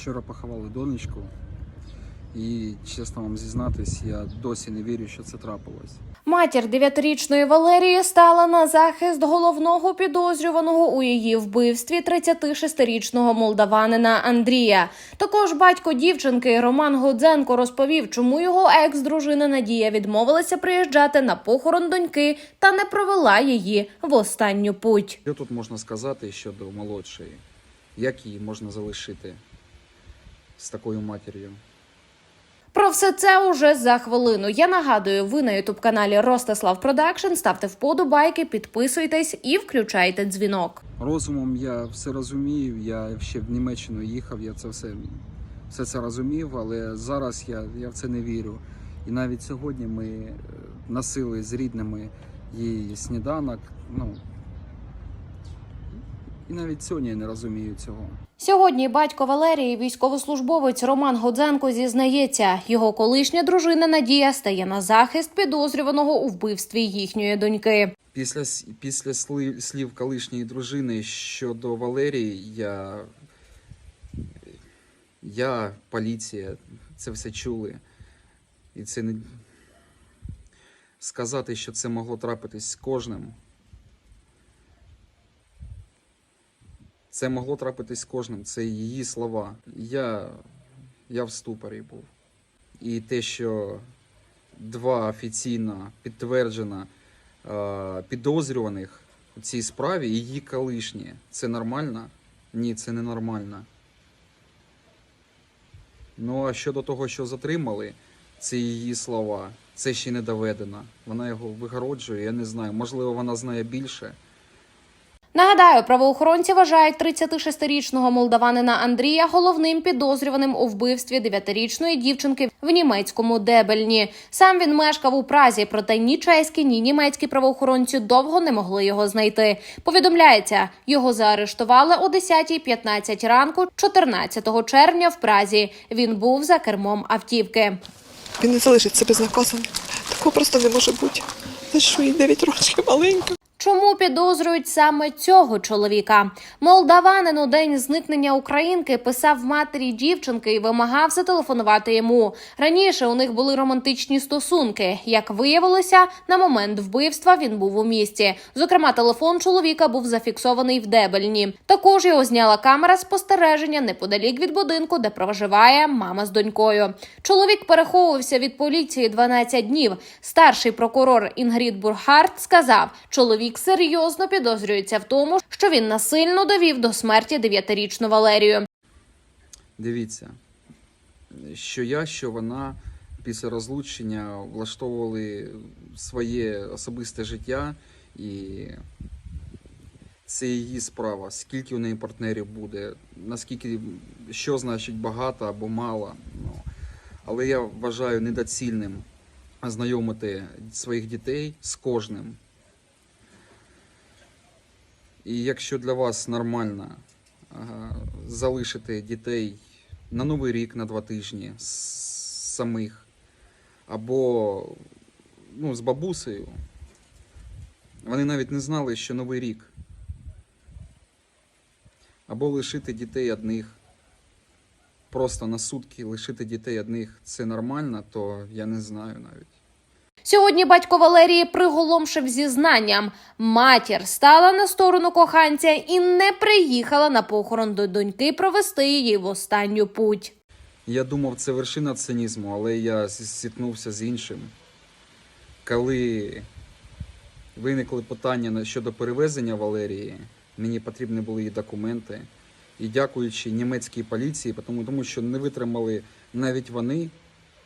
Вчора поховали донечку, і чесно вам зізнатись, я досі не вірю, що це трапилось. Матір дев'ятирічної Валерії стала на захист головного підозрюваного у її вбивстві 36-річного молдаванина Андрія. Також батько дівчинки Роман Годзенко розповів, чому його екс-дружина Надія відмовилася приїжджати на похорон доньки та не провела її в останню путь. Що тут можна сказати щодо молодшої? Як її можна залишити з такою матір'ю? Про все це уже за хвилину. Я нагадую, ви на ютуб каналі Ростислав Продакшн. Ставте вподобайки, підписуйтесь і включайте дзвінок. Розумом я все розумію. Я ще в Німеччину їхав, я це все, все це розумів, але зараз я, я в це не вірю. І навіть сьогодні ми е, носили з рідними її сніданок. Ну, і навіть сьогодні я не розумію цього. Сьогодні батько Валерії, військовослужбовець Роман Годзенко, зізнається, його колишня дружина Надія стає на захист підозрюваного у вбивстві їхньої доньки. Після, після слів, слів колишньої дружини щодо Валерії, я, я, поліція, це все чули. І це не сказати, що це могло трапитись з кожним. Це могло трапитись з кожним. Це її слова. Я, я в ступорі був. І те, що два офіційно підтверджено е, підозрюваних у цій справі, її колишні. Це нормально? Ні, це не нормально. Ну а щодо того, що затримали, це її слова. Це ще не доведено. Вона його вигороджує, я не знаю. Можливо, вона знає більше. Нагадаю, правоохоронці вважають 36-річного молдаванина Андрія головним підозрюваним у вбивстві 9-річної дівчинки в німецькому Дебельні. Сам він мешкав у Празі, проте ні чеські, ні німецькі правоохоронці довго не могли його знайти. Повідомляється, його заарештували о 10.15 ранку, 14 червня в Празі. Він був за кермом автівки. Він не залишиться безнаказаним. Такого просто не може бути. За що їй 9 років маленька? Чому підозрюють саме цього чоловіка? Молдаванин у день зникнення українки писав матері дівчинки і вимагав зателефонувати йому. Раніше у них були романтичні стосунки. Як виявилося, на момент вбивства він був у місті. Зокрема, телефон чоловіка був зафіксований в Дебельні. Також його зняла камера спостереження неподалік від будинку, де проживає мама з донькою. Чоловік переховувався від поліції 12 днів. Старший прокурор Інгрід Бурхарт сказав, чоловік серйозно підозрюється в тому, що він насильно довів до смерті дев'ятирічну Валерію. Дивіться, що я, що вона після розлучення влаштовували своє особисте життя, і це її справа. Скільки у неї партнерів буде, наскільки що значить багато або мало. Ну, але я вважаю недоцільним знайомити своїх дітей з кожним. І якщо для вас нормально залишити дітей на Новий рік на два тижні самих, або ну, з бабусею, вони навіть не знали, що Новий рік. Або лишити дітей одних. Просто на сутки лишити дітей одних це нормально, то я не знаю навіть. Сьогодні батько Валерії приголомшив зізнанням. Матір стала на сторону коханця і не приїхала на похорон до доньки провести її в останню путь. Я думав, це вершина цинізму, але я зіткнувся з іншим. Коли виникли питання щодо перевезення Валерії, мені потрібні були її документи. І дякуючи німецькій поліції, тому, що не витримали навіть вони,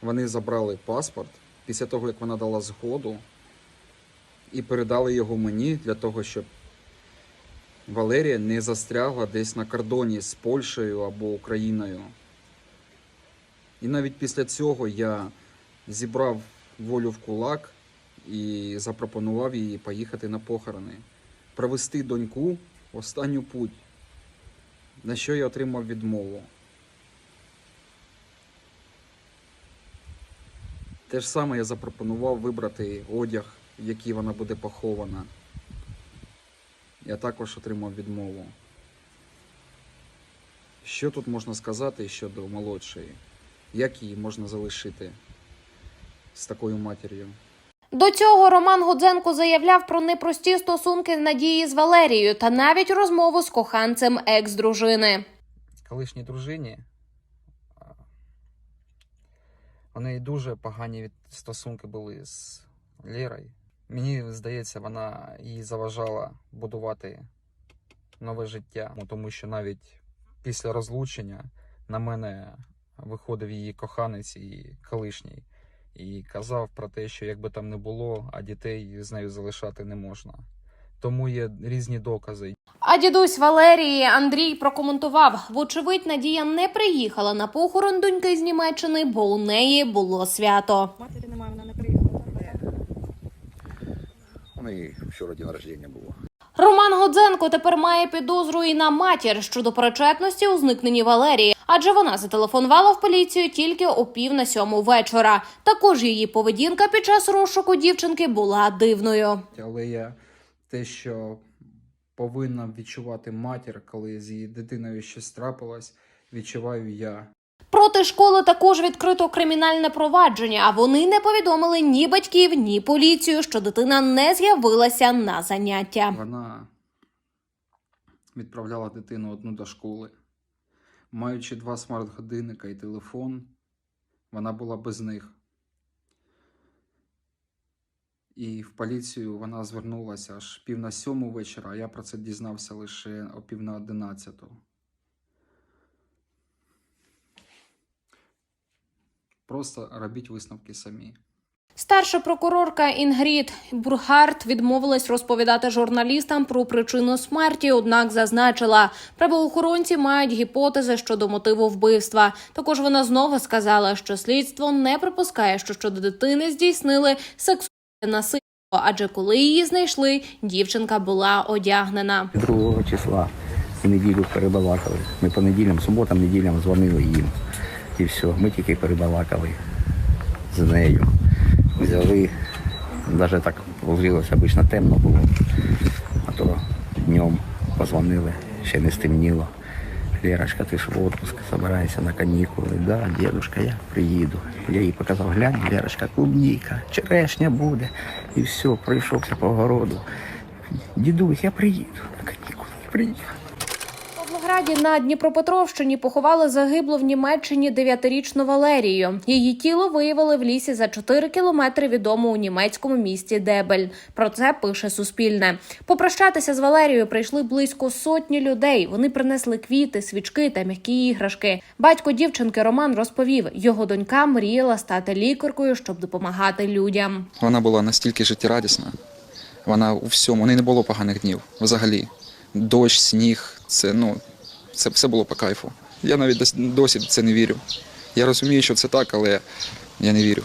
вони забрали паспорт після того, як вона дала згоду, і передали його мені для того, щоб Валерія не застрягла десь на кордоні з Польщею або Україною. І навіть після цього я зібрав волю в кулак і запропонував їй поїхати на похорони, провести доньку в останню путь, на що я отримав відмову. Те ж саме я запропонував вибрати одяг, в який вона буде похована. Я також отримав відмову. Що тут можна сказати щодо молодшої? Як її можна залишити з такою матір'ю? До цього Роман Гудзенко заявляв про непрості стосунки Надії з Валерією та навіть розмову з коханцем екс-дружини. колишній дружині. а, У неї дуже погані від- стосунки були з Лєрою. Мені здається, вона їй заважала будувати нове життя, Ну, тому що навіть після розлучення на мене виходив її коханець і колишній. І казав про те, що якби там не було, а дітей з нею залишати не можна. Тому є різні докази. А дідусь Валерії Андрій прокоментував: вочевидь, Надія не приїхала на похорон доньки з Німеччини, бо у неї було свято. Матері немає, вона не приїхала. У неї вчора день рождения було. Роман Годзенко тепер має підозру і на матір щодо причетності у зникненні Валерії, адже вона зателефонувала в поліцію тільки о пів на сьому вечора. Також її поведінка під час розшуку дівчинки була дивною. Але я те, що повинна відчувати матір, коли з її дитиною щось трапилось, відчуваю я. Проти школи також відкрито кримінальне провадження. А вони не повідомили ні батьків, ні поліцію, що дитина не з'явилася на заняття. Вона відправляла дитину одну до школи. Маючи два смарт-годинника і телефон, вона була без них. І в поліцію вона звернулася аж пів на сьому вечора, а я про це дізнався лише о пів на одинадцяту. Просто робіть висновки самі. Старша прокурорка Інгрід Бурхарт відмовилась розповідати журналістам про причину смерті, однак зазначила, правоохоронці мають гіпотези щодо мотиву вбивства. Також вона знову сказала, що слідство не припускає, що щодо дитини здійснили сексуальне насильство, адже коли її знайшли, дівчинка була одягнена. 2 числа в неділю перебалакали. Ми по неділям, суботам, неділям дзвонили їм. І все, ми тільки перебалакали з нею. Взяли, навіть так вложилося, обично темно було. А то днем позвонили, ще не стемніло. Лерочка, ти ж в отпуск собираєшся на канікули. Да, дедушка, я приїду. Я їй показав, глянь, Верочка, клубніка, черешня буде. І все, пройшовся по городу. Дідусь, я приїду на канікули, приїду. У на Дніпропетровщині поховали загиблу в Німеччині дев'ятирічну Валерію. Її тіло виявили в лісі за 4 кілометри від у німецькому місті Дебель. Про це пише Суспільне. Попрощатися з Валерією прийшли близько сотні людей. Вони принесли квіти, свічки та м'які іграшки. Батько дівчинки Роман розповів, його донька мріяла стати лікаркою, щоб допомагати людям. Вона була настільки життєрадісна. Вона у всьому, у неї не було поганих днів взагалі. Дощ, сніг, це ну, це все було по кайфу. Я навіть дос- досі це не вірю. Я розумію, що це так, але я не вірю.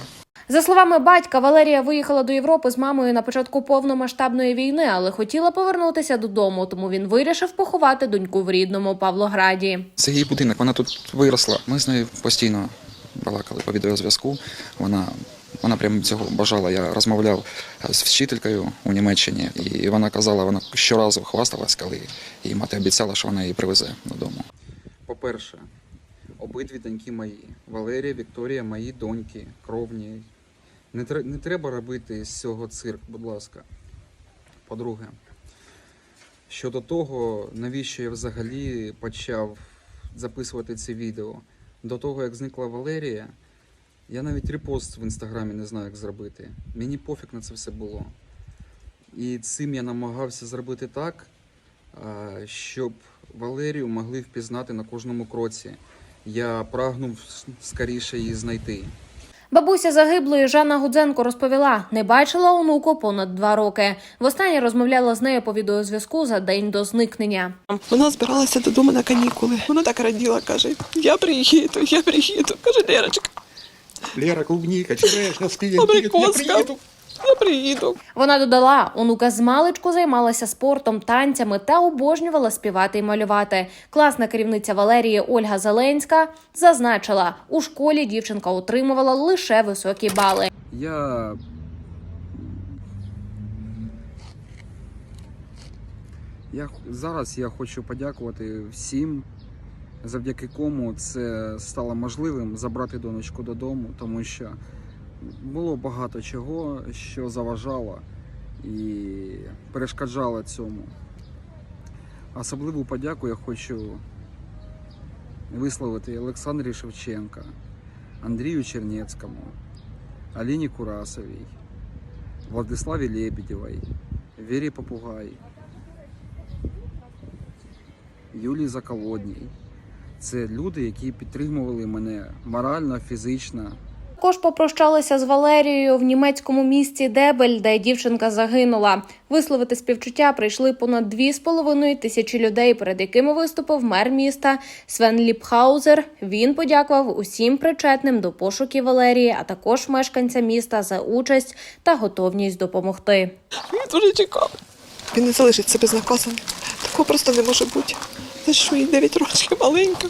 За словами батька, Валерія виїхала до Європи з мамою на початку повномасштабної війни, але хотіла повернутися додому, тому він вирішив поховати доньку в рідному Павлограді. Це її будинок, вона тут виросла. Ми з нею постійно балакали по відеозв'язку. Вона, вона прямо цього бажала. Я розмовляв з вчителькою у Німеччині, і вона казала, вона щоразу хвасталась, коли її мати обіцяла, що вона її привезе додому. По-перше, обидві доньки мої. Валерія, Вікторія, мої доньки, кровні. Не треба робити з цього цирк, будь ласка. По-друге, щодо того, навіщо я взагалі почав записувати це відео. До того, як зникла Валерія, я навіть репост в інстаграмі не знаю, як зробити. Мені пофіг на це все було. І цим я намагався зробити так, щоб Валерію могли впізнати на кожному кроці. Я прагнув скоріше її знайти. Бабуся загиблої Жанна Гудзенко розповіла, не бачила онуку понад два роки. Востаннє розмовляла з нею по відеозв'язку за день до зникнення. Вона збиралася додому на канікули. Вона так раділа, каже: Я приїду, я приїду. Каже, Лерочка, Лера, клубника, черешня, спіє, абрикоска, я приїду. Вона додала, онука з маличку займалася спортом, танцями та обожнювала співати і малювати. Класна керівниця Валерії Ольга Зеленська зазначила, у школі дівчинка отримувала лише високі бали. Я. Я зараз я хочу подякувати всім завдяки кому це стало можливим забрати донечку додому, тому що було багато чого, що заважало і перешкоджало цьому. Особливу подяку я хочу висловити Олександрі Шевченка, Андрію Чернецькому, Аліні Курасовій, Владиславі Лебедєвій, Вірі Попугай, Юлії Заколодній. Це люди, які підтримували мене морально, фізично. Також попрощалися з Валерією в німецькому місті Дебель, де дівчинка загинула. Висловити співчуття прийшли понад 2,5 тисячі людей, перед якими виступив мер міста Свен Ліпхаузер. Він подякував усім причетним до пошуків Валерії, а також мешканцям міста за участь та готовність допомогти. Він дуже чекав. Він не залишиться безнаказаним. Такого просто не може бути. За що їй 9 років маленька.